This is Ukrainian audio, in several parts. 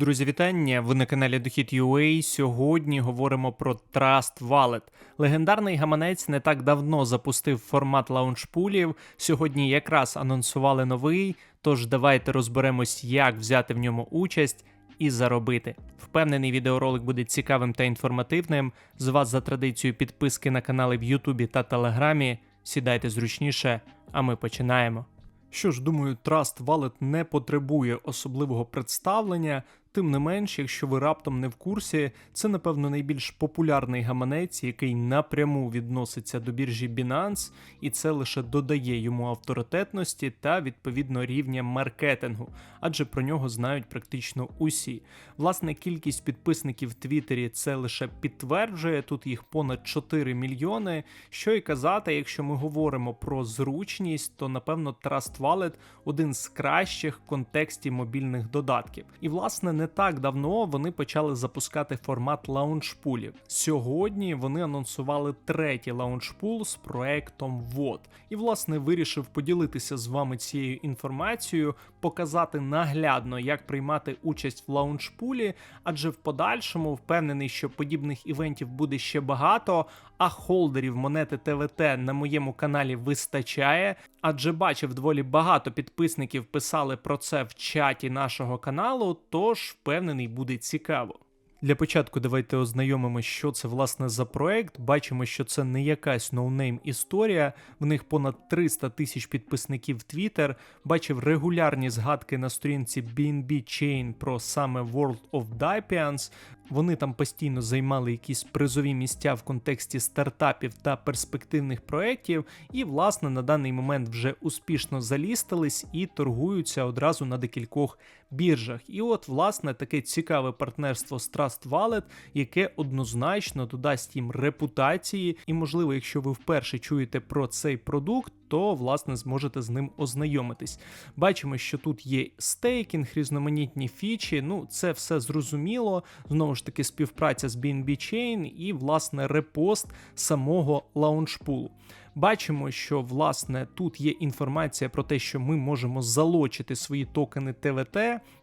Друзі, вітання! Ви на каналі Дохід UA. Сьогодні говоримо про Trust Wallet. Легендарний гаманець не так давно запустив формат лаунчпулів. Сьогодні якраз анонсували новий. Тож давайте розберемось, як взяти в ньому участь і заробити. Впевнений, відеоролик буде цікавим та інформативним. З вас за традицією підписки на канали в Ютубі та Телеграмі. Сідайте зручніше, а ми починаємо. Що ж, думаю, Trust Wallet не потребує особливого представлення. Тим не менш, якщо ви раптом не в курсі, це напевно найбільш популярний гаманець, який напряму відноситься до біржі Binance, і це лише додає йому авторитетності та відповідно рівня маркетингу, адже про нього знають практично усі. Власне, кількість підписників в Твіттері це лише підтверджує. Тут їх понад 4 мільйони. Що й казати, якщо ми говоримо про зручність, то напевно Trust Wallet один з кращих в контексті мобільних додатків. І власне не так давно вони почали запускати формат лаунчпулів. Сьогодні вони анонсували третій лаунчпул з проектом ВОД. І власне вирішив поділитися з вами цією інформацією, показати наглядно, як приймати участь в лаунчпулі, адже в подальшому впевнений, що подібних івентів буде ще багато. А холдерів монети ТВТ на моєму каналі вистачає, адже бачив доволі багато підписників писали про це в чаті нашого каналу. Тож впевнений, буде цікаво. Для початку давайте ознайомимося, що це власне за проект. Бачимо, що це не якась ноунейм історія. В них понад 300 тисяч підписників в Twitter. Бачив регулярні згадки на сторінці BNB Chain про саме World of Dipians. Вони там постійно займали якісь призові місця в контексті стартапів та перспективних проєктів, і, власне, на даний момент вже успішно залістились і торгуються одразу на декількох біржах. І от, власне, таке цікаве партнерство з Trust Wallet, яке однозначно додасть їм репутації, і, можливо, якщо ви вперше чуєте про цей продукт. То, власне, зможете з ним ознайомитись. Бачимо, що тут є стейкінг, різноманітні фічі. Ну, це все зрозуміло. Знову ж таки, співпраця з BNB Chain і, власне, репост самого лаунчпулу. Бачимо, що власне тут є інформація про те, що ми можемо залочити свої токени ТВТ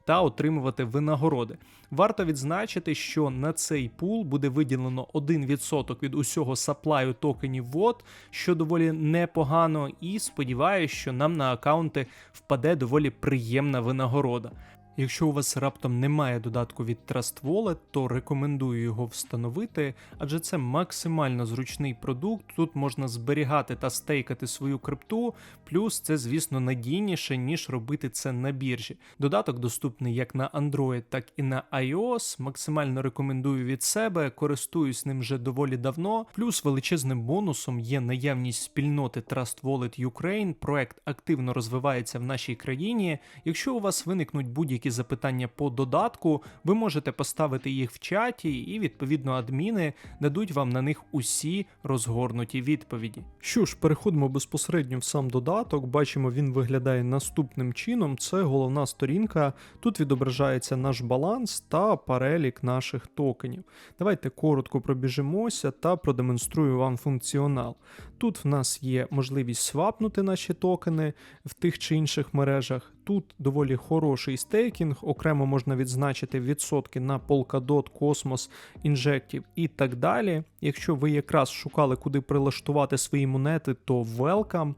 та отримувати винагороди. Варто відзначити, що на цей пул буде виділено 1% від усього саплаю токенів ВОД, що доволі непогано, і сподіваюся, що нам на аккаунти впаде доволі приємна винагорода. Якщо у вас раптом немає додатку від Trust Wallet, то рекомендую його встановити, адже це максимально зручний продукт. Тут можна зберігати та стейкати свою крипту, плюс це, звісно, надійніше, ніж робити це на біржі. Додаток доступний як на Android, так і на iOS. Максимально рекомендую від себе, користуюсь ним вже доволі давно. Плюс величезним бонусом є наявність спільноти Trust Wallet Ukraine. Проект активно розвивається в нашій країні. Якщо у вас виникнуть будь-які запитання по додатку, ви можете поставити їх в чаті, і відповідно адміни дадуть вам на них усі розгорнуті відповіді. Що ж, переходимо безпосередньо в сам додаток. Бачимо, він виглядає наступним чином. Це головна сторінка. Тут відображається наш баланс та перелік наших токенів. Давайте коротко пробіжимося та продемонструю вам функціонал. Тут в нас є можливість свапнути наші токени в тих чи інших мережах. Тут доволі хороший стейкінг, окремо можна відзначити відсотки на Polkadot, Cosmos, Injective і так далі. Якщо ви якраз шукали, куди прилаштувати свої монети, то welcome.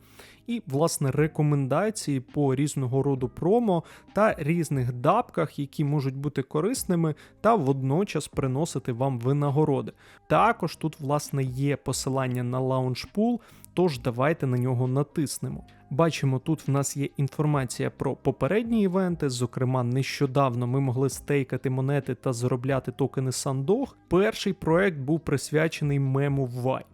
І, власне, рекомендації по різного роду промо та різних дапках, які можуть бути корисними, та водночас приносити вам винагороди. Також тут, власне, є посилання на лаунчпул, тож давайте на нього натиснемо. Бачимо, тут в нас є інформація про попередні івенти. Зокрема, нещодавно ми могли стейкати монети та заробляти токени Sandog. Перший проект був присвячений мему Вай.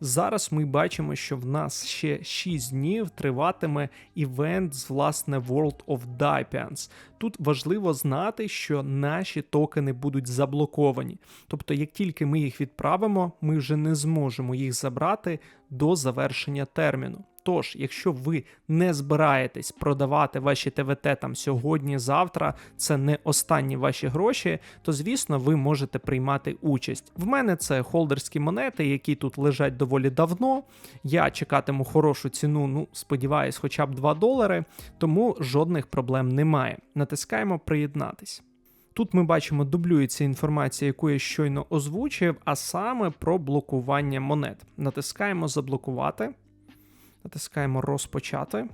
Зараз ми бачимо, що в нас ще 6 днів триватиме івент з власне World of Dipians. Тут важливо знати, що наші токени будуть заблоковані. Тобто, як тільки ми їх відправимо, ми вже не зможемо їх забрати до завершення терміну. Тож, якщо ви не збираєтесь продавати ваші ТВТ там сьогодні-завтра, це не останні ваші гроші, то звісно ви можете приймати участь. В мене це холдерські монети, які тут лежать доволі давно. Я чекатиму хорошу ціну, ну сподіваюсь, хоча б 2 долари, тому жодних проблем немає. Натискаємо приєднатись. Тут ми бачимо, дублюється інформація, яку я щойно озвучив, а саме про блокування монет. Натискаємо заблокувати, натискаємо розпочати.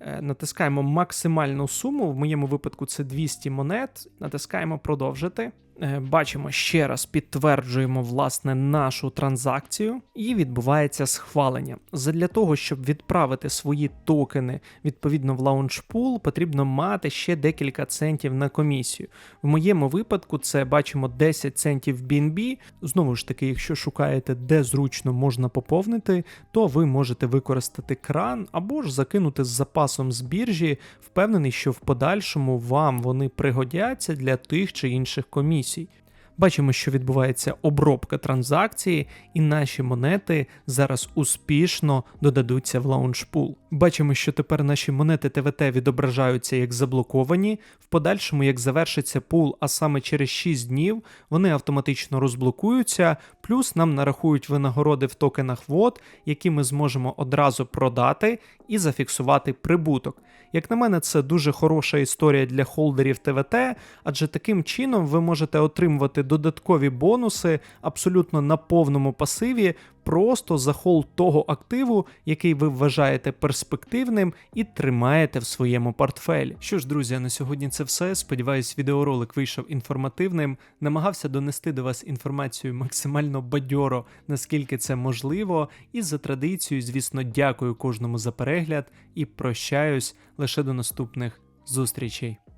Е, Натискаємо максимальну суму. В моєму випадку це 200 монет. Натискаємо продовжити. Е, Бачимо ще раз, підтверджуємо власне нашу транзакцію, і відбувається схвалення. Задля того, щоб відправити свої токени відповідно в лаунчпул, потрібно мати ще декілька центів на комісію. В моєму випадку це бачимо 10 центів BNB. Знову ж таки, якщо шукаєте, де зручно можна поповнити, то ви можете використати кран або ж закинути з запасом з біржі, впевнений, що в подальшому вам вони пригодяться для тих чи інших комісій. Бачимо, що відбувається обробка транзакції, і наші монети зараз успішно додадуться в лаунчпул. Бачимо, що тепер наші монети ТВТ відображаються як заблоковані. В подальшому, як завершиться пул, а саме через 6 днів, вони автоматично розблокуються, плюс нам нарахують винагороди в токенах ВОД, які ми зможемо одразу продати і зафіксувати прибуток. Як на мене, це дуже хороша історія для холдерів ТВТ, адже таким чином ви можете отримувати додаткові бонуси абсолютно на повному пасиві, просто за холд того активу, який ви вважаєте перспективним і тримаєте в своєму портфелі. Що ж, друзі, на сьогодні це все. Сподіваюсь, відеоролик вийшов інформативним. Намагався донести до вас інформацію максимально бадьоро, наскільки це можливо. І за традицією, звісно, дякую кожному за перегляд і прощаюсь лише до наступних зустрічей.